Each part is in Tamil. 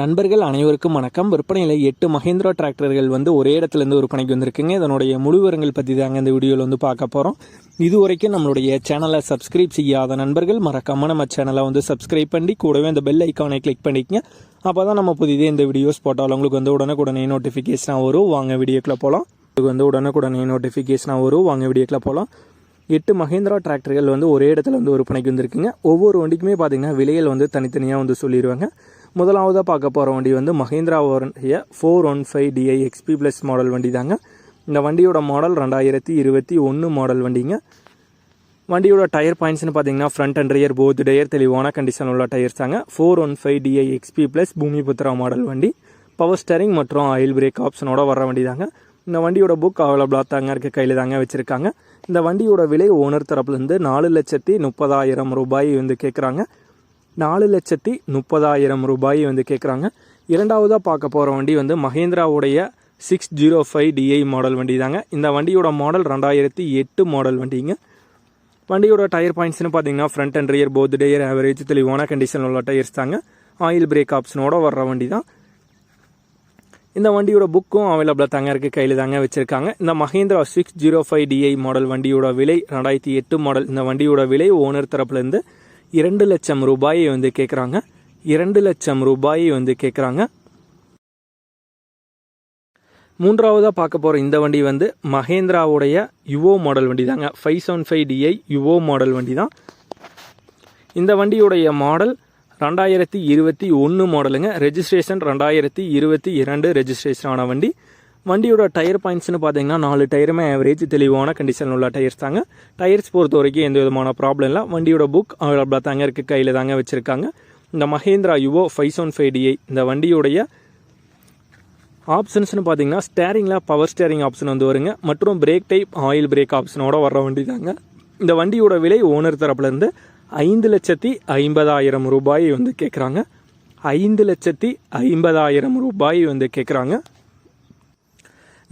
நண்பர்கள் அனைவருக்கும் வணக்கம். விற்பனையில் எட்டு மஹேந்திரா டிராக்டர்கள் வந்து ஒரே இடத்துலேருந்து விற்பனைக்கு வந்திருக்குங்க. இதனுடைய முழுவரங்கள் பற்றி தாங்க இந்த வீடியோவில் வந்து பார்க்க போகிறோம் இது வரைக்கும் நம்மளுடைய சேனலை சப்ஸ்கிரைப் செய்யாத நண்பர்கள் மறக்காமல் நம்ம சேனலை வந்து சப்ஸ்கிரைப் பண்ணி கூடவே அந்த பெல் ஐக்கானை கிளிக் பண்ணிக்கங்க. அப்போ தான் நம்ம புதிதே இந்த வீடியோஸ் போட்டாலும் உங்களுக்கு வந்து உடனுக்குடனே நோட்டிஃபிகேஷனாக வரும். வாங்க வீடியோக்குள்ள போகலாம் உங்களுக்கு வந்து உடனுக்குடனே நோட்டிஃபிகேஷனாக வரும். வாங்க வீடியோக்குள்ளே போகலாம் எட்டு மஹேந்திரா டிராக்டர்கள் வந்து ஒரே இடத்துல வந்து விற்பனைக்கு வந்திருக்குங்க. ஒவ்வொரு வண்டிக்குமே பார்த்தீங்கன்னா விலையில் வந்து தனித்தனியாக வந்து சொல்லிடுவாங்க முதலாவதாக பார்க்க போகிற வண்டி வந்து மஹேந்திராவுடைய four one five DI XP plus model வண்டி தாங்க இந்த வண்டியோட மாடல் ரெண்டாயிரத்தி இருபத்தி ஒன்று மாடல் வண்டிங்க. வண்டியோட டயர் பாயிண்ட்ஸ்னு பார்த்தீங்கன்னா front and rear both tyre தெளிவான கண்டிஷன் உள்ள டயர்ஸ் தாங்க. Four one five DI XP plus Bhoomiputra model வண்டி. பவர் ஸ்டேரிங் மற்றும் ஆயில் பிரேக் ஆப்ஷனோட வர வண்டி தாங்க இந்த வண்டியோட புக் அவைலபிளாக தாங்க இருக்க கையில் தாங்க வச்சுருக்காங்க. இந்த வண்டியோட விலை ஓனர் தரப்புலேருந்து நாலு லட்சத்தி முப்பதாயிரம் ரூபாய் வந்து கேட்குறாங்க நாலு லட்சத்தி முப்பதாயிரம் ரூபாய் வந்து கேட்குறாங்க இரண்டாவதாக பார்க்க போகிற வண்டி வந்து மஹேந்திராவுடைய six zero five DI model வண்டி தாங்க இந்த வண்டியோட மாடல் ரெண்டாயிரத்தி எட்டு மாடல் வண்டிங்க. வண்டியோட டயர் பாயிண்ட்ஸ்னு பார்த்தீங்கன்னா front and rear both tyre average தெளிவான கண்டிஷன் உள்ள டயர்ஸ் தாங்க. ஆயில் பிரேக் ஆப்ஷனோட வர்ற வண்டி தான் இந்த வண்டியோட புக்கும் அவைலபிளாக தாங்க இருக்குது கையில் தாங்க வச்சுருக்காங்க. இந்த Mahindra six zero five DI model வண்டியோட விலை ரெண்டாயிரத்தி எட்டு மாடல் இந்த வண்டியோட விலை ஓனர் தரப்புலேருந்து இரண்டு லட்சம் ரூபாயை வந்து கேட்குறாங்க இரண்டு லட்சம் ரூபாயை வந்து கேட்குறாங்க மூன்றாவதாக பார்க்க போகிற இந்த வண்டி வந்து மகேந்திராவுடைய யுவோ மாடல் வண்டி தாங்க. Five seven five DI Yuvo model வண்டி தான். இந்த வண்டியுடைய மாடல் ரெண்டாயிரத்தி இருபத்தி ஒன்று மாடலுங்க. ரெஜிஸ்ட்ரேஷன் ரெண்டாயிரத்தி இருபத்தி இரண்டு ரெஜிஸ்ட்ரேஷன் ஆன வண்டி. வண்டியோட டயர் பாயிண்ட்ஸ்னு பார்த்தீங்கன்னா நாலு டயருமே ஆவரேஜ் தெளிவான கண்டிஷன் உள்ள டயர்ஸ் தாங்க. டயர்ஸ் பொறுத்த வரைக்கும் எந்த விதமான ப்ராப்ளம் இல்லை. வண்டியோட புக் அவைலபிளாக தாங்க இருக்குது கையில் தாங்க வச்சுருக்காங்க. இந்த Mahindra Yuvo five seven five DI இந்த வண்டியுடைய ஆப்ஷன்ஸ்னு பார்த்தீங்கன்னா ஸ்டேரிங்கில் பவர் ஸ்டேரிங் ஆப்ஷன் வந்து வருங்க. மற்றும் பிரேக் டைப் ஆயில் பிரேக் ஆப்ஷனோட வர்ற வண்டி தாங்க. இந்த வண்டியோட விலை ஓனர் தரப்புலேருந்து ஐந்து லட்சத்தி ஐம்பதாயிரம் ரூபாய் வந்து கேட்குறாங்க ஐந்து லட்சத்தி ஐம்பதாயிரம் ரூபாய் வந்து கேட்குறாங்க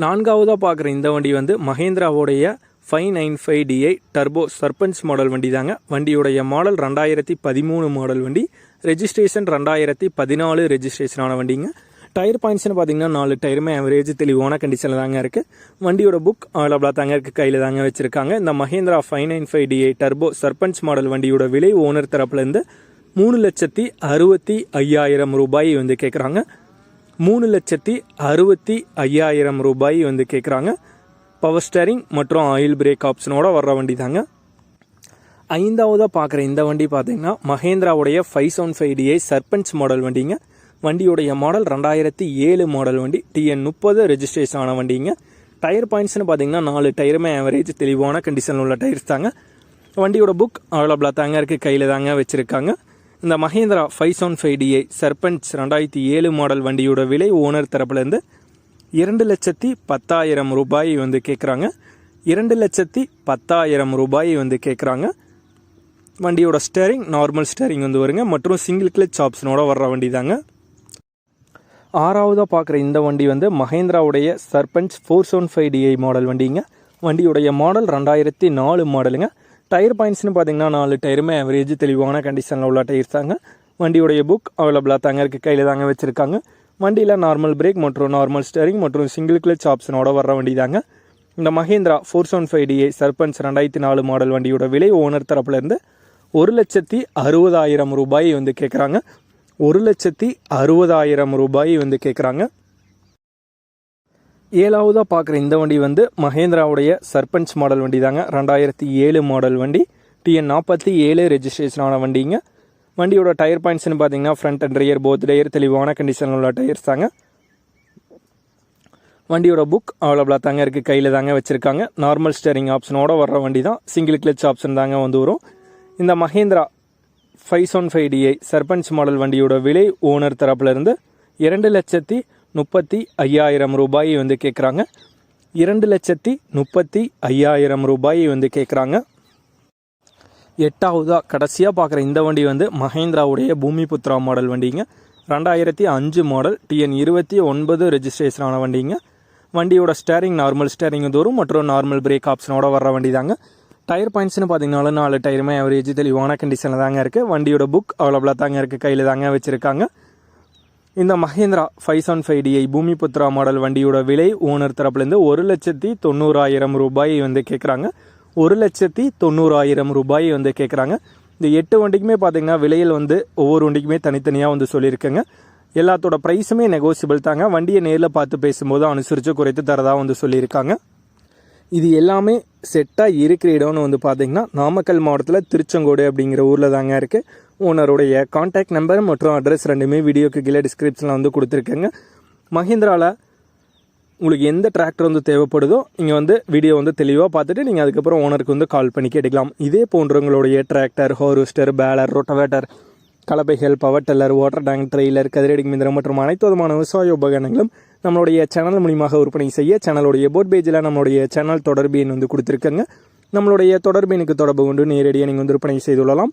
நான்காவதாக பார்க்குற இந்த வண்டி வந்து மஹேந்திராவோடைய five nine five DI turbo Sarpanch model வண்டி தாங்க வண்டியுடைய மாடல் ரெண்டாயிரத்தி பதிமூணு மாடல் வண்டி. ரெஜிஸ்ட்ரேஷன் ரெண்டாயிரத்தி பதினாலு ரெஜிஸ்ட்ரேஷனான வண்டிங்க. டயர் பாயிண்ட்ஸ்னு பார்த்தீங்கன்னா நாலு டயருமே ஆவரேஜ் தெளிவான கண்டிஷனில் தாங்க இருக்குது வண்டியோட புக் அவைலபிளாக தாங்க இருக்குது கையில் தாங்க வச்சுருக்காங்க. இந்த Mahindra five nine five DI turbo Sarpanch model வண்டியோட விலை ஓனர் தரப்புலேருந்து மூணு லட்சத்தி அறுபத்தி ஐயாயிரம் ரூபாய் வந்து கேட்குறாங்க மூணு லட்சத்தி அறுபத்தி ஐயாயிரம் ரூபாய் வந்து கேட்குறாங்க பவர் ஸ்டேரிங் மற்றும் ஆயில் பிரேக் ஆப்ஷனோட வர்ற வண்டி தாங்க. ஐந்தாவதாக பார்க்குற இந்த வண்டி பார்த்தீங்கன்னா மஹேந்திராவுடைய five seven five DI Sarpanch model வண்டிங்க. வண்டியுடைய மாடல் ரெண்டாயிரத்தி ஏழு மாடல் வண்டி டிஎன் முப்பது ரெஜிஸ்ட்ரேஷன் ஆன வண்டிங்க. டயர் பாயிண்ட்ஸ்னு பார்த்தீங்கன்னா நாலு டயருமே ஆவரேஜ் தெளிவான கண்டிஷனில் உள்ள டயர்ஸ் தாங்க. வண்டியோட புக் அவைலபிளாக தாங்க இருக்குது கையில் தாங்க வச்சுருக்காங்க. இந்த Mahindra five seven five DI Sarpanch ரெண்டாயிரத்தி ஏழு மாடல் வண்டியோட விலை ஓனர் தரப்புலேருந்து இரண்டு லட்சத்தி பத்தாயிரம் ரூபாய் வந்து கேட்குறாங்க இரண்டு லட்சத்தி பத்தாயிரம் ரூபாய் வந்து கேட்குறாங்க வண்டியோட ஸ்டேரிங் நார்மல் ஸ்டேரிங் வந்து வருங்க. மற்றும் சிங்கிள் கிளச் ஆப்ஷனோட வர்ற வண்டி தாங்க ஆறாவதாக பார்க்குற இந்த வண்டி வந்து மஹேந்திராவுடைய Sarpanch four seven five DI model வண்டிங்க. வண்டியுடைய மாடல் ரெண்டாயிரத்தி நாலு மாடலுங்க டயர் பாயிண்ட்ஸ்னு பார்த்தீங்கன்னா நாலு டயருமே ஆவரேஜ் தெளிவான கண்டிஷனில் உள்ள டயர்ஸ் தாங்க. வண்டியுடைய புக் அவைலபிளாக தாங்க இருக்குது கையில் தாங்க வச்சுருக்காங்க. வண்டியில் நார்மல் பிரேக் மற்றும் நார்மல் ஸ்டேரிங் மற்றும் சிங்கிள் கிளச் ஆப்ஷனோட வர்ற வண்டி தாங்க. இந்த Mahindra four seven five DI Sarpanch ரெண்டாயிரத்தி நாலு மாடல் வண்டியோட விலை ஓனர் தரப்புலேருந்து ஒரு லட்சத்தி அறுபதாயிரம் ரூபாய் வந்து கேட்குறாங்க ஒரு லட்சத்தி அறுபதாயிரம் ரூபாய் வந்து கேட்குறாங்க ஏழாவதாக பார்க்குற இந்த வண்டி வந்து மஹேந்திராவுடைய சர்பஞ்ச் மாடல் வண்டி தாங்க ரெண்டாயிரத்தி ஏழு மாடல் வண்டி. டிஎன் நாற்பத்தி ஏழு ரெஜிஸ்ட்ரேஷனான வண்டிங்க. வண்டியோட டயர் பாயிண்ட்ஸ்னு பார்த்தீங்கன்னா front and rear both tyre தெளிவான கண்டிஷனில் உள்ள டயர்ஸ் தாங்க. வண்டியோட புக் அவைலபிளாக தாங்க இருக்குது கையில் தாங்க வச்சுருக்காங்க. நார்மல் ஸ்டேரிங் ஆப்ஷனோட வர்ற வண்டி தான் சிங்கிள் கிளச் ஆப்ஷன் தாங்க வந்து வரும். இந்த Mahindra five seven five DI Sarpanch model வண்டியோட விலை ஓனர் தரப்புலேருந்து இரண்டு லட்சத்தி முப்பத்தி ஐயாயிரம் ரூபாயை வந்து கேட்குறாங்க இரண்டு லட்சத்தி முப்பத்தி ஐயாயிரம் ரூபாயை வந்து கேட்குறாங்க எட்டாவதாக கடைசியாக பார்க்குற இந்த வண்டி வந்து மஹேந்திராவுடைய பூமிபுத்ரா மாடல் வண்டிங்க. ரெண்டாயிரத்தி அஞ்சு மாடல் டிஎன் இருபத்தி ஒன்பது ரெஜிஸ்ட்ரேஷனான வண்டிங்க. வண்டியோட ஸ்டேரிங் நார்மல் ஸ்டேரிங் தோறும் மற்றும் நார்மல் பிரேக் ஆப்ஷனோட வர்ற வண்டி தாங்க டயர் பாயிண்ட்ஸ்னு பார்த்தீங்கனாலும் நாலு டயருமே அவரேஜ் தெளிவான கண்டிஷனில் தாங்க இருக்குது வண்டியோட புக் அவைலபிளாக தாங்க இருக்குது கையில் தாங்க வச்சுருக்காங்க. இந்த Mahindra five seven five DI Bhoomiputra model வண்டியோட விலை ஓனர் தரப்புலேருந்து ஒரு லட்சத்தி தொண்ணூறாயிரம் ரூபாய் வந்து கேட்குறாங்க. ஒரு லட்சத்தி தொண்ணூறாயிரம் ரூபாய் வந்து கேட்குறாங்க. இந்த எட்டு வண்டிக்குமே பார்த்தீங்கன்னா விலையில் வந்து ஒவ்வொரு வண்டிக்குமே தனித்தனியாக வந்து சொல்லியிருக்கேங்க. எல்லாத்தோட ப்ரைஸுமே நெகோசியபிள் தாங்க. வண்டியை நேரில் பார்த்து பேசும்போது அனுசரித்து குறைத்து தரதாக வந்து சொல்லியிருக்காங்க. இது எல்லாமே செட்டாக இருக்கிற இடம்னு வந்து பார்த்திங்கன்னா நாமக்கல் மாவட்டத்தில் திருச்செங்கோடு அப்படிங்கிற ஊரில் தாங்க இருக்குது ஓனருடைய காண்டாக்ட் நம்பர் மற்றும் அட்ரஸ் ரெண்டுமே வீடியோக்கு கீழே டிஸ்கிரிப்ஷனில் வந்து கொடுத்துருக்கேங்க. மஹிந்திராவில் உங்களுக்கு எந்த டிராக்டர் வந்து தேவைப்படுதோ நீங்கள் வந்து வீடியோ வந்து தெளிவாக பார்த்துட்டு நீங்கள் அதுக்கப்புறம் ஓனருக்கு வந்து கால் பண்ணி கேட்டுக்கலாம். இதே போன்றவங்களுடைய டிராக்டர் ஹோரூஸ்டர் baler rotavator கலப்பைகள் power tiller water tank trailer கதிரடி மிந்திரம் மற்றும் அனைத்து விதமான விவசாய உபகரணங்களும் நம்மளுடைய சேனல் மூலியமாக விற்பனை செய்ய சேனலுடைய போட் பேஜில் நம்மளுடைய சேனல் தொடர்பு எண் வந்து கொடுத்துருக்கங்க. நம்மளுடைய தொடர்பு எனக்கு தொடர்பு கொண்டு நேரடியாக நீங்கள் வந்து விற்பனை செய்து கொள்ளலாம்.